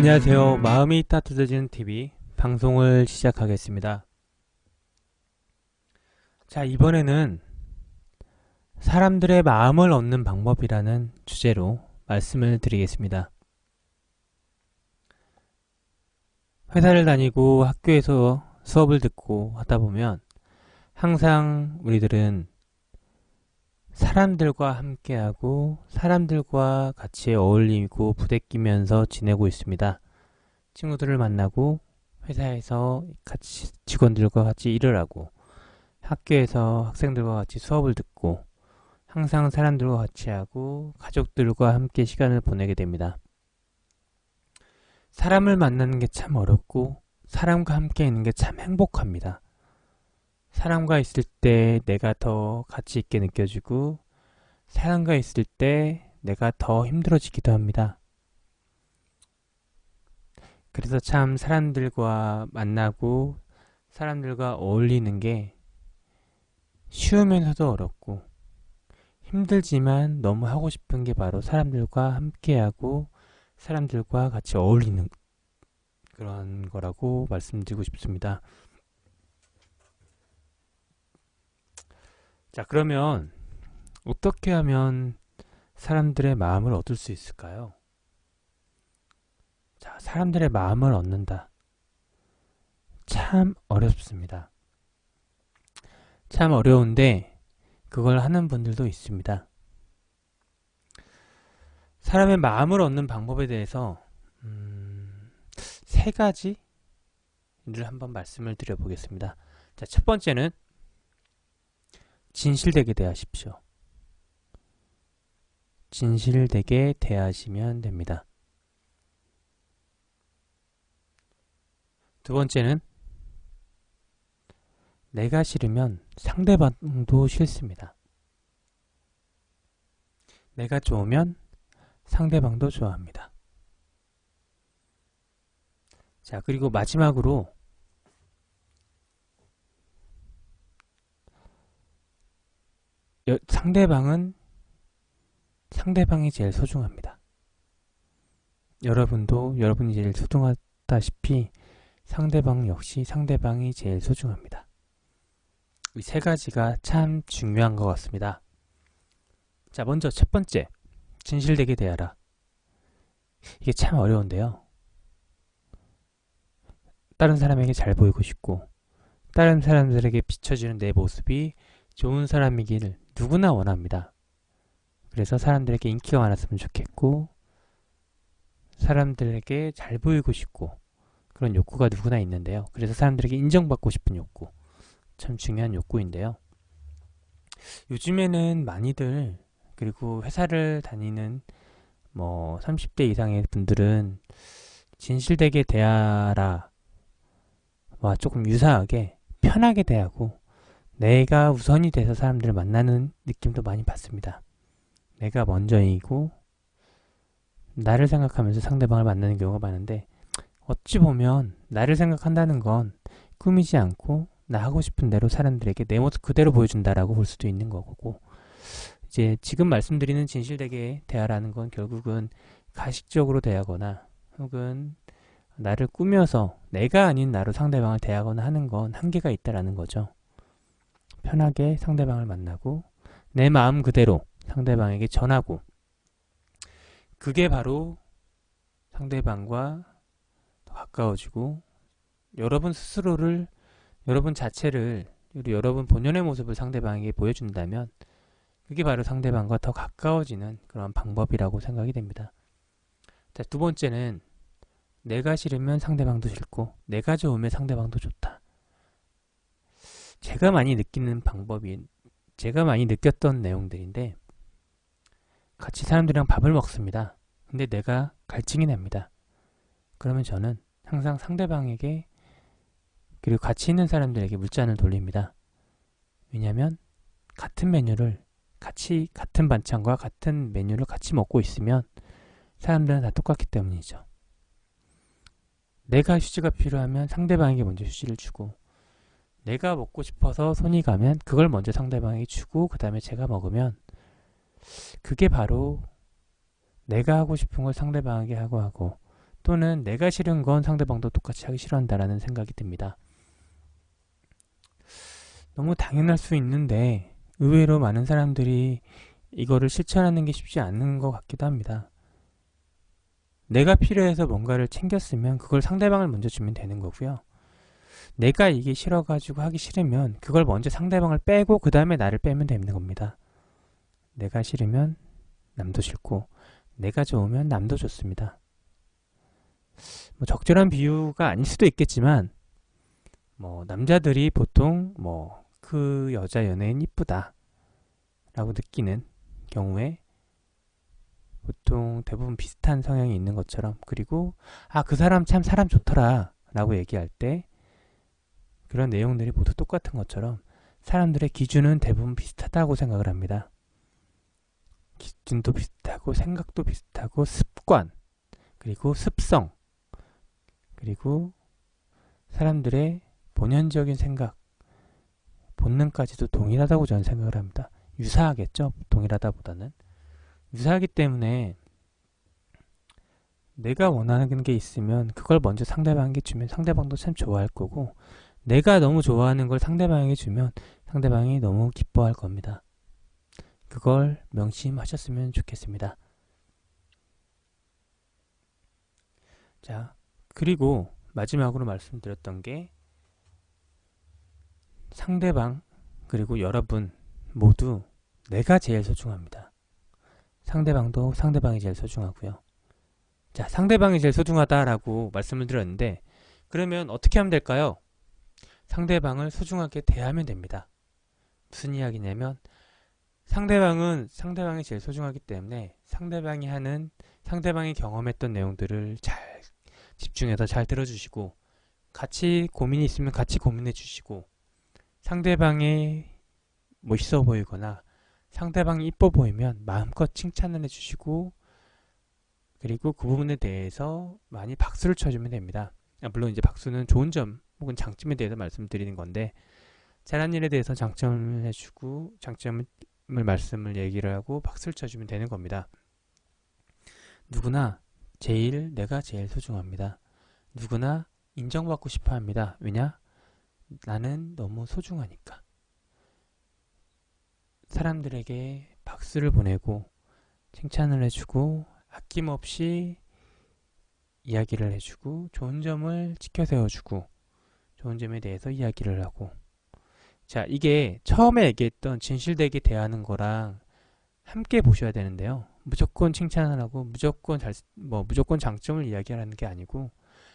안녕하세요. 마음이 따뜻해지는 TV 방송을 시작하겠습니다. 자, 이번에는 사람들의 마음을 얻는 방법이라는 주제로 말씀을 드리겠습니다. 회사를 다니고 학교에서 수업을 듣고 하다 보면 항상 우리들은 사람들과 함께하고 사람들과 같이 어울리고 부대끼면서 지내고 있습니다. 친구들을 만나고 회사에서 같이 직원들과 같이 일을 하고 학교에서 학생들과 같이 수업을 듣고 항상 사람들과 같이 하고 가족들과 함께 시간을 보내게 됩니다. 사람을 만나는 게 참 어렵고 사람과 함께 있는 게 참 행복합니다. 사람과 있을 때 내가 더 가치 있게 느껴지고 사람과 있을 때 내가 더 힘들어지기도 합니다. 그래서 참 사람들과 만나고 사람들과 어울리는 게 쉬우면서도 어렵고 힘들지만 너무 하고 싶은 게 바로 사람들과 함께하고 사람들과 같이 어울리는 그런 거라고 말씀드리고 싶습니다. 자, 그러면 어떻게 하면 사람들의 마음을 얻을 수 있을까요? 자, 사람들의 마음을 얻는다. 참 어렵습니다. 참 어려운데 그걸 하는 분들도 있습니다. 사람의 마음을 얻는 방법에 대해서 음, 세 가지를 한번 말씀을 드려보겠습니다. 자, 첫 번째는 진실되게 대하십시오. 진실되게 대하시면 됩니다. 두 번째는 내가 싫으면 상대방도 싫습니다. 내가 좋으면 상대방도 좋아합니다. 자, 그리고 마지막으로 여, 상대방은 상대방이 제일 소중합니다. 여러분도 여러분이 제일 소중하다시피 상대방 역시 상대방이 제일 소중합니다. 이 세 가지가 참 중요한 것 같습니다. 자, 먼저 첫 번째, 진실되게 대하라. 이게 참 어려운데요. 다른 사람에게 잘 보이고 싶고, 다른 사람들에게 비춰지는 내 모습이 좋은 사람이기를 누구나 원합니다. 그래서 사람들에게 인기가 많았으면 좋겠고, 사람들에게 잘 보이고 싶고, 그런 욕구가 누구나 있는데요. 그래서 사람들에게 인정받고 싶은 욕구. 참 중요한 욕구인데요. 요즘에는 많이들, 그리고 회사를 다니는 뭐 30대 이상의 분들은 진실되게 대하라. 와, 조금 유사하게 편하게 대하고 내가 우선이 돼서 사람들을 만나는 느낌도 많이 받습니다. 내가 먼저이고 나를 생각하면서 상대방을 만나는 경우가 많은데 어찌 보면 나를 생각한다는 건 꾸미지 않고 나 하고 싶은 대로 사람들에게 내 모습 그대로 보여준다라고 볼 수도 있는 거고 이제 지금 말씀드리는 진실되게 대하라는 건 결국은 가식적으로 대하거나 혹은 나를 꾸며서 내가 아닌 나로 상대방을 대하거나 하는 건 한계가 있다라는 거죠. 편하게 상대방을 만나고 내 마음 그대로 상대방에게 전하고 그게 바로 상대방과 가까워지고 여러분 스스로를 여러분 자체를 그리고 여러분 본연의 모습을 상대방에게 보여준다면 그게 바로 상대방과 더 가까워지는 그런 방법이라고 생각이 됩니다. 자, 두 번째는 내가 싫으면 상대방도 싫고 내가 좋으면 상대방도 좋다. 제가 많이 느끼는 방법이 제가 많이 느꼈던 내용들인데 같이 사람들이랑 밥을 먹습니다. 근데 내가 갈증이 납니다. 그러면 저는 항상 상대방에게 그리고 같이 있는 사람들에게 물잔을 돌립니다. 왜냐하면 같은 메뉴를 같이 같은 반찬과 같은 메뉴를 같이 먹고 있으면 사람들은 다 똑같기 때문이죠. 내가 휴지가 필요하면 상대방에게 먼저 휴지를 주고 내가 먹고 싶어서 손이 가면 그걸 먼저 상대방에게 주고 그 다음에 제가 먹으면 그게 바로 내가 하고 싶은 걸 상대방에게 하고 하고 또는 내가 싫은 건 상대방도 똑같이 하기 싫어한다라는 생각이 듭니다. 너무 당연할 수 있는데 의외로 많은 사람들이 이거를 실천하는 게 쉽지 않은 것 같기도 합니다. 내가 필요해서 뭔가를 챙겼으면 그걸 상대방을 먼저 주면 되는 거고요. 내가 이게 싫어가지고 하기 싫으면 그걸 먼저 상대방을 빼고 그 다음에 나를 빼면 되는 겁니다. 내가 싫으면 남도 싫고 내가 좋으면 남도 좋습니다. 뭐 적절한 비유가 아닐 수도 있겠지만 뭐 남자들이 보통 뭐 그 여자 연예인 이쁘다 라고 느끼는 경우에 보통 대부분 비슷한 성향이 있는 것처럼 그리고 아 그 사람 참 사람 좋더라 라고 얘기할 때 그런 내용들이 모두 똑같은 것처럼 사람들의 기준은 대부분 비슷하다고 생각을 합니다. 기준도 비슷하고 생각도 비슷하고 습관 그리고 습성 그리고 사람들의 본연적인 생각 본능까지도 동일하다고 저는 생각을 합니다. 유사하겠죠? 동일하다보다는 유사하기 때문에 내가 원하는 게 있으면 그걸 먼저 상대방에게 주면 상대방도 참 좋아할 거고 내가 너무 좋아하는 걸 상대방에게 주면 상대방이 너무 기뻐할 겁니다. 그걸 명심하셨으면 좋겠습니다. 자, 그리고 마지막으로 말씀드렸던 게 상대방 그리고 여러분 모두 내가 제일 소중합니다. 상대방도 상대방이 제일 소중하고요. 자, 상대방이 제일 소중하다라고 말씀을 드렸는데 그러면 어떻게 하면 될까요? 상대방을 소중하게 대하면 됩니다. 무슨 이야기냐면 상대방은 상대방이 제일 소중하기 때문에 상대방이 하는 상대방이 경험했던 내용들을 잘 집중해서 잘 들어주시고 같이 고민이 있으면 같이 고민해 주시고 상대방이 멋있어 보이거나 상대방이 이뻐 보이면 마음껏 칭찬을 해주시고 그리고 그 부분에 대해서 많이 박수를 쳐주면 됩니다. 아, 물론 이제 박수는 좋은 점 혹은 장점에 대해서 말씀드리는 건데 잘한 일에 대해서 장점을 해주고 장점을 말씀을 얘기를 하고 박수를 쳐주면 되는 겁니다. 누구나 제일 내가 제일 소중합니다. 누구나 인정받고 싶어 합니다. 왜냐? 나는 너무 소중하니까. 사람들에게 박수를 보내고 칭찬을 해주고 아낌없이 이야기를 해주고 좋은 점을 지켜 세워주고 좋은 점에 대해서 이야기를 하고 자 이게 처음에 얘기했던 진실되게 대하는 거랑 함께 보셔야 되는데요 무조건 칭찬을 하고 무조건 잘 뭐 무조건 장점을 이야기하는 게 아니고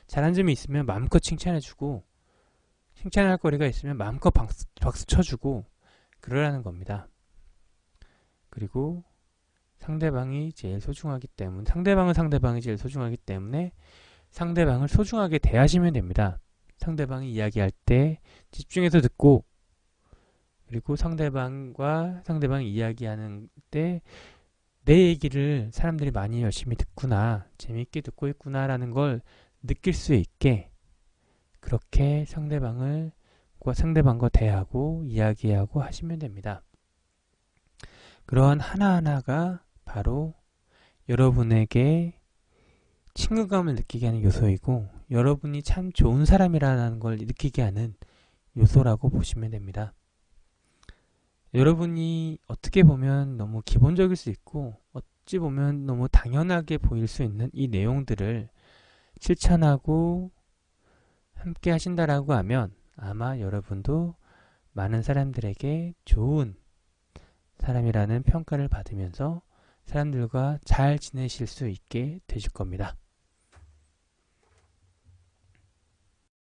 잘한 점이 있으면 마음껏 칭찬해주고 칭찬할 거리가 있으면 마음껏 박수, 박수 쳐주고 그러라는 겁니다. 그리고 상대방이 제일 소중하기 때문에 상대방은 상대방이 제일 소중하기 때문에 상대방을 소중하게 대하시면 됩니다. 상대방이 이야기할 때 집중해서 듣고 그리고 상대방과 상대방이 이야기하는 때 내 얘기를 사람들이 많이 열심히 듣구나 재미있게 듣고 있구나 라는 걸 느낄 수 있게 그렇게 상대방을 상대방과 대하고 이야기하고 하시면 됩니다. 그러한 하나하나가 바로 여러분에게 친근감을 느끼게 하는 요소이고 여러분이 참 좋은 사람이라는 걸 느끼게 하는 요소라고 보시면 됩니다. 여러분이 어떻게 보면 너무 기본적일 수 있고 어찌 보면 너무 당연하게 보일 수 있는 이 내용들을 실천하고 함께 하신다라고 하면 아마 여러분도 많은 사람들에게 좋은 사람이라는 평가를 받으면서 사람들과 잘 지내실 수 있게 되실 겁니다.